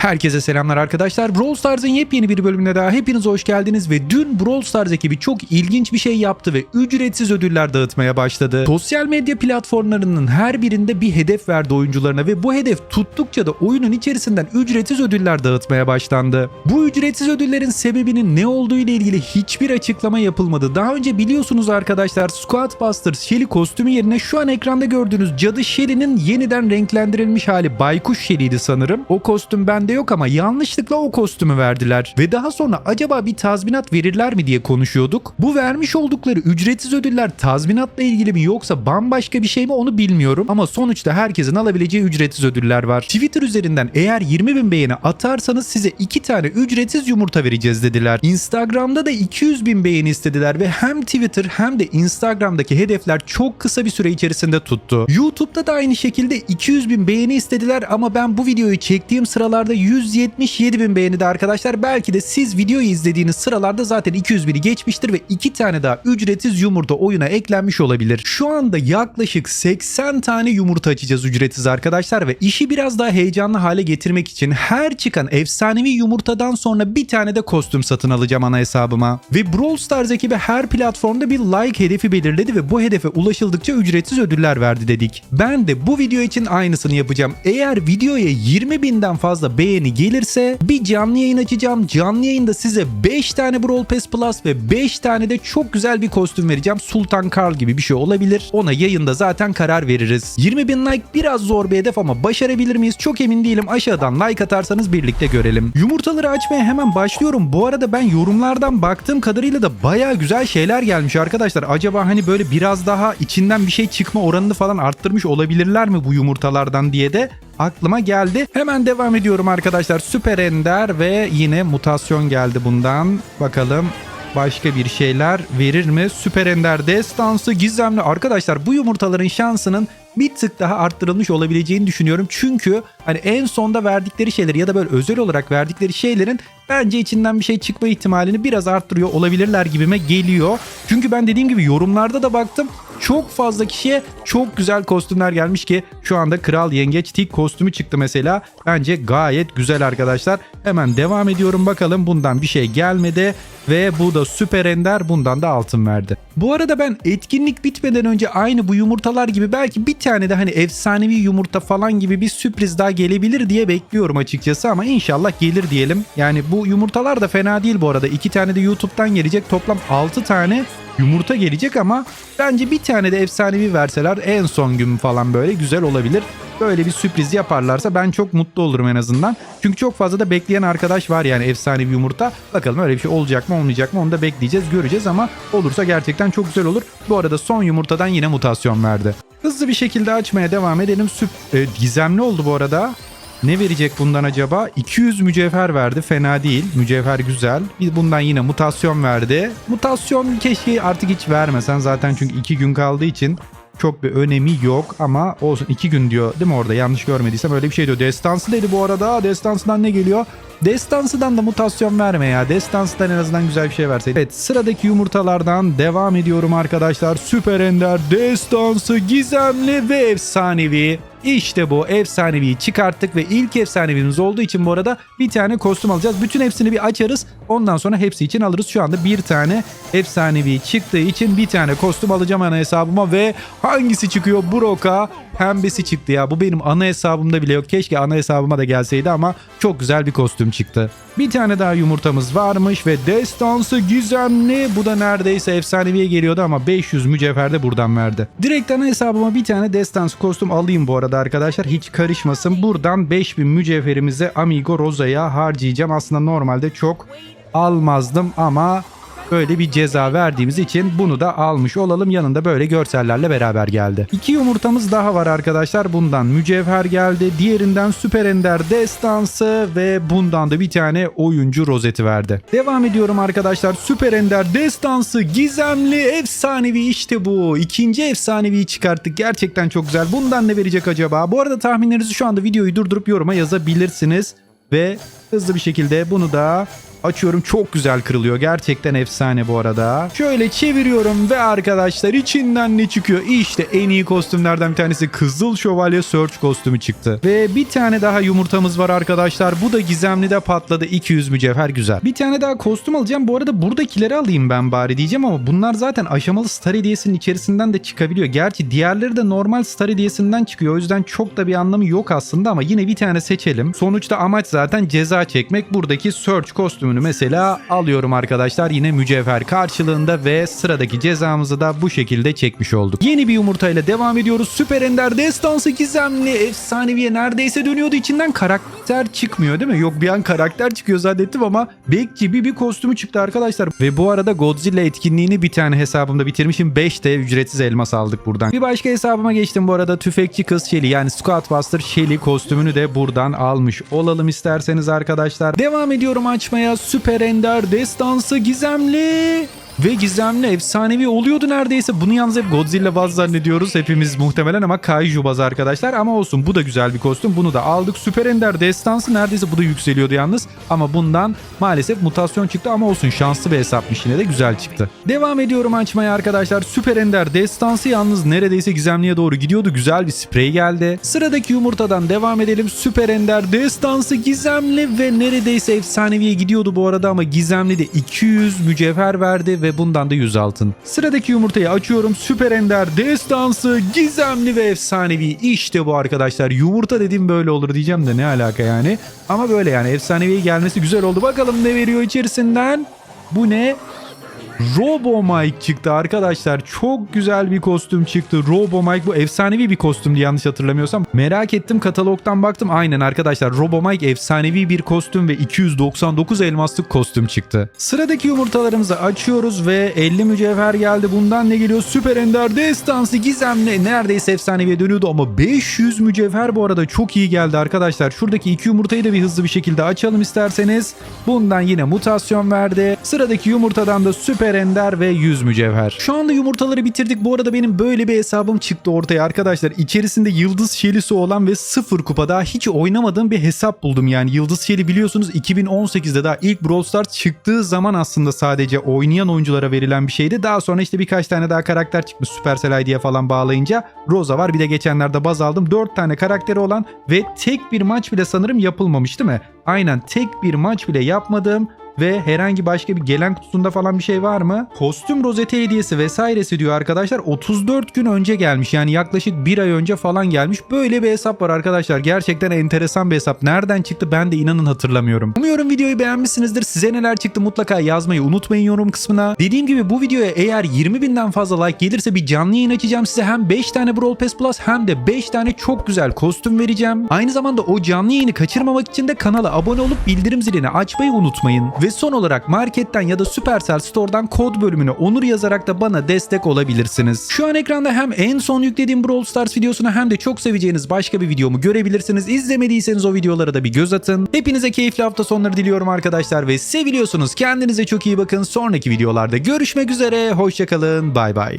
Herkese selamlar arkadaşlar. Brawl Stars'ın yepyeni bir bölümüne daha hepiniz hoş geldiniz ve dün Brawl Stars ekibi çok ilginç bir şey yaptı ve ücretsiz ödüller dağıtmaya başladı. Sosyal medya platformlarının her birinde bir hedef verdi oyuncularına ve bu hedef tuttukça da oyunun içerisinden ücretsiz ödüller dağıtmaya başlandı. Bu ücretsiz ödüllerin sebebinin ne olduğu ile ilgili hiçbir açıklama yapılmadı. Daha önce biliyorsunuz arkadaşlar Squad Busters Shelly kostümü yerine şu an ekranda gördüğünüz Cadı Shelly'nin yeniden renklendirilmiş hali Baykuş Shelly'ydi sanırım. O kostüm bende yok ama yanlışlıkla o kostümü verdiler. Ve daha sonra acaba bir tazminat verirler mi diye konuşuyorduk. Bu vermiş oldukları ücretsiz ödüller tazminatla ilgili mi yoksa bambaşka bir şey mi onu bilmiyorum. Ama sonuçta herkesin alabileceği ücretsiz ödüller var. Twitter üzerinden eğer 20 bin beğeni atarsanız size 2 tane ücretsiz yumurta vereceğiz dediler. Instagram'da da 200 bin beğeni istediler ve hem Twitter hem de Instagram'daki hedefler çok kısa bir süre içerisinde tuttu. YouTube'da da aynı şekilde 200 bin beğeni istediler ama ben bu videoyu çektiğim sıralarda 177 bin beğenide arkadaşlar. Belki de siz videoyu izlediğiniz sıralarda zaten 200 bini geçmiştir ve 2 tane daha ücretsiz yumurta oyuna eklenmiş olabilir. Şu anda yaklaşık 80 tane yumurta açacağız ücretsiz arkadaşlar ve işi biraz daha heyecanlı hale getirmek için her çıkan efsanevi yumurtadan sonra bir tane de kostüm satın alacağım ana hesabıma. Ve Brawl Stars ekibi her platformda bir like hedefi belirledi ve bu hedefe ulaşıldıkça ücretsiz ödüller verdi dedik. Ben de bu video için aynısını yapacağım. Eğer videoya 20 binden fazla beğeni gelirse bir canlı yayın açacağım. Canlı yayında size 5 tane Brawl Pass Plus ve 5 tane de çok güzel bir kostüm vereceğim. Sultan Karl gibi bir şey olabilir. Ona yayında zaten karar veririz. 20 bin like biraz zor bir hedef ama başarabilir miyiz? Çok emin değilim. Aşağıdan like atarsanız birlikte görelim. Yumurtaları açmaya hemen başlıyorum. Bu arada ben yorumlardan baktığım kadarıyla da baya güzel şeyler gelmiş arkadaşlar. Acaba hani böyle biraz daha içinden bir şey çıkma oranını falan arttırmış olabilirler mi bu yumurtalardan diye de aklıma geldi. Hemen devam ediyorum arkadaşlar. Süper Ender ve yine mutasyon geldi bundan. Bakalım başka bir şeyler verir mi? Süper Ender destansı gizemli. Arkadaşlar bu yumurtaların şansının bir tık daha arttırılmış olabileceğini düşünüyorum. Çünkü hani en sonda verdikleri şeyler ya da böyle özel olarak verdikleri şeylerin bence içinden bir şey çıkma ihtimalini biraz arttırıyor olabilirler gibime geliyor. Çünkü ben dediğim gibi yorumlarda da baktım. Çok fazla kişiye çok güzel kostümler gelmiş ki şu anda Kral Yengeç Tik kostümü çıktı mesela. Bence gayet güzel arkadaşlar. Hemen devam ediyorum bakalım bundan bir şey gelmedi ve bu da Süper Ender bundan da altın verdi. Bu arada ben etkinlik bitmeden önce aynı bu yumurtalar gibi belki bir tane de hani efsanevi yumurta falan gibi bir sürpriz daha gelebilir diye bekliyorum açıkçası ama inşallah gelir diyelim. Yani bu yumurtalar da fena değil bu arada. İki tane de YouTube'dan gelecek toplam 6 tane yumurta gelecek ama bence bir tane de efsanevi verseler en son gün falan böyle güzel olabilir. Böyle bir sürpriz yaparlarsa ben çok mutlu olurum en azından. Çünkü çok fazla da bekleyen arkadaş var yani efsanevi yumurta. Bakalım öyle bir şey olacak mı olmayacak mı onu da bekleyeceğiz göreceğiz ama olursa gerçekten çok güzel olur. Bu arada son yumurtadan yine mutasyon verdi. Hızlı bir şekilde açmaya devam edelim. Süp e, gizemli oldu bu arada. Ne verecek bundan acaba? 200 mücevher verdi. Fena değil. Mücevher güzel. Bir bundan yine mutasyon verdi. Mutasyon keşke artık hiç vermesen zaten çünkü 2 gün kaldığı için çok bir önemi yok ama olsun 2 gün diyor değil mi orada yanlış görmediysem öyle bir şey diyor. Destansı dedi bu arada. Destansıdan ne geliyor? Destansıdan da mutasyon verme ya. Destansıdan en azından güzel bir şey verseydi. Evet sıradaki yumurtalardan devam ediyorum arkadaşlar. Süper Ender, Destansı, Gizemli ve Efsanevi. İşte bu efsaneviyi çıkarttık ve ilk efsanevimiz olduğu için bu arada bir tane kostüm alacağız. Bütün hepsini bir açarız. Ondan sonra hepsi için alırız. Şu anda bir tane efsanevi çıktığı için bir tane kostüm alacağım ana hesabıma ve hangisi çıkıyor? Broka pembesi çıktı ya. Bu benim ana hesabımda bile yok. Keşke ana hesabıma da gelseydi ama çok güzel bir kostüm çıktı. Bir tane daha yumurtamız varmış ve destansı gizemli. Bu da neredeyse efsaneviye geliyordu ama 500 mücevher de buradan verdi. Direkt ana hesabıma bir tane destansı kostüm alayım bu arada arkadaşlar. Hiç karışmasın. Buradan 5000 mücevherimizi Amigo Rosa'ya harcayacağım. Aslında normalde çok almazdım ama böyle bir ceza verdiğimiz için bunu da almış olalım. Yanında böyle görsellerle beraber geldi. İki yumurtamız daha var arkadaşlar. Bundan mücevher geldi. Diğerinden Süper Ender Destansı ve bundan da bir tane oyuncu rozeti verdi. Devam ediyorum arkadaşlar. Süper Ender Destansı gizemli efsanevi işte bu. İkinci efsaneviyi çıkarttık. Gerçekten çok güzel. Bundan ne verecek acaba? Bu arada tahminlerinizi şu anda videoyu durdurup yoruma yazabilirsiniz. Ve hızlı bir şekilde bunu da Açıyorum çok güzel kırılıyor. Gerçekten efsane bu arada. Şöyle çeviriyorum ve arkadaşlar içinden ne çıkıyor? İşte en iyi kostümlerden bir tanesi Kızıl Şövalye Search kostümü çıktı. Ve bir tane daha yumurtamız var arkadaşlar. Bu da gizemli de patladı. 200 mücevher güzel. Bir tane daha kostüm alacağım. Bu arada buradakileri alayım ben bari diyeceğim ama bunlar zaten aşamalı Star Hediyesi'nin içerisinden de çıkabiliyor. Gerçi diğerleri de normal Star Hediyesi'nden çıkıyor. O yüzden çok da bir anlamı yok aslında ama yine bir tane seçelim. Sonuçta amaç zaten ceza çekmek. Buradaki Search kostümünü mesela alıyorum arkadaşlar. Yine mücevher karşılığında ve sıradaki cezamızı da bu şekilde çekmiş olduk. Yeni bir yumurtayla devam ediyoruz. Süper Ender Destansı gizemli efsaneviye neredeyse dönüyordu. içinden karakter çıkmıyor değil mi? Yok bir an karakter çıkıyor zannettim ama Bek gibi bir kostümü çıktı arkadaşlar. Ve bu arada Godzilla etkinliğini bir tane hesabımda bitirmişim. 5 de ücretsiz elmas aldık buradan. Bir başka hesabıma geçtim bu arada. Tüfekçi kız Shelly yani Squad Buster Shelly kostümünü de buradan almış olalım isterseniz arkadaşlar. Devam ediyorum açmaya. Süper Ender Destansı gizemli ve gizemli efsanevi oluyordu neredeyse. Bunu yalnız hep Godzilla baz zannediyoruz hepimiz muhtemelen ama Kaiju baz arkadaşlar. Ama olsun bu da güzel bir kostüm. Bunu da aldık. Süper Ender destansı neredeyse bu da yükseliyordu yalnız. Ama bundan maalesef mutasyon çıktı ama olsun şanslı bir hesapmış yine de güzel çıktı. Devam ediyorum açmaya arkadaşlar. Süper Ender destansı yalnız neredeyse gizemliye doğru gidiyordu. Güzel bir sprey geldi. Sıradaki yumurtadan devam edelim. Süper Ender destansı gizemli ve neredeyse efsaneviye gidiyordu bu arada ama gizemli de 200 mücevher verdi ve bundan da 100 altın. Sıradaki yumurtayı açıyorum. Süper Ender destansı gizemli ve efsanevi. İşte bu arkadaşlar. Yumurta dediğim böyle olur diyeceğim de ne alaka yani. Ama böyle yani efsaneviye gelmesi güzel oldu. Bakalım ne veriyor içerisinden. Bu ne? Robo Mike çıktı arkadaşlar. Çok güzel bir kostüm çıktı. Robo Mike bu efsanevi bir kostümdü yanlış hatırlamıyorsam. Merak ettim katalogdan baktım. Aynen arkadaşlar Robo Mike efsanevi bir kostüm ve 299 elmaslık kostüm çıktı. Sıradaki yumurtalarımızı açıyoruz ve 50 mücevher geldi. Bundan ne geliyor? Süper Ender Destansı gizemli. Neredeyse efsaneviye dönüyordu ama 500 mücevher bu arada çok iyi geldi arkadaşlar. Şuradaki iki yumurtayı da bir hızlı bir şekilde açalım isterseniz. Bundan yine mutasyon verdi. Sıradaki yumurtadan da Süper Ender ve 100 mücevher. Şu anda yumurtaları bitirdik. Bu arada benim böyle bir hesabım çıktı ortaya arkadaşlar. İçerisinde Yıldız Şelisi olan ve sıfır kupada hiç oynamadığım bir hesap buldum. Yani Yıldız Şeli biliyorsunuz 2018'de daha ilk Brawl Stars çıktığı zaman aslında sadece oynayan oyunculara verilen bir şeydi. Daha sonra işte birkaç tane daha karakter çıkmış Supercell ID'ye falan bağlayınca. Rosa var bir de geçenlerde baz aldım. 4 tane karakteri olan ve tek bir maç bile sanırım yapılmamış değil mi? Aynen tek bir maç bile yapmadığım ve herhangi başka bir gelen kutusunda falan bir şey var mı? Kostüm rozeti hediyesi vesairesi diyor arkadaşlar. 34 gün önce gelmiş. Yani yaklaşık bir ay önce falan gelmiş. Böyle bir hesap var arkadaşlar. Gerçekten enteresan bir hesap. Nereden çıktı ben de inanın hatırlamıyorum. Umuyorum videoyu beğenmişsinizdir. Size neler çıktı mutlaka yazmayı unutmayın yorum kısmına. Dediğim gibi bu videoya eğer 20 binden fazla like gelirse bir canlı yayın açacağım. Size hem 5 tane Brawl Pass Plus hem de 5 tane çok güzel kostüm vereceğim. Aynı zamanda o canlı yayını kaçırmamak için de kanala abone olup bildirim zilini açmayı unutmayın. Son olarak marketten ya da Supercell Store'dan kod bölümüne onur yazarak da bana destek olabilirsiniz. Şu an ekranda hem en son yüklediğim Brawl Stars videosunu hem de çok seveceğiniz başka bir videomu görebilirsiniz. İzlemediyseniz o videolara da bir göz atın. Hepinize keyifli hafta sonları diliyorum arkadaşlar ve seviliyorsunuz. Kendinize çok iyi bakın. Sonraki videolarda görüşmek üzere. Hoşçakalın. Bay bay.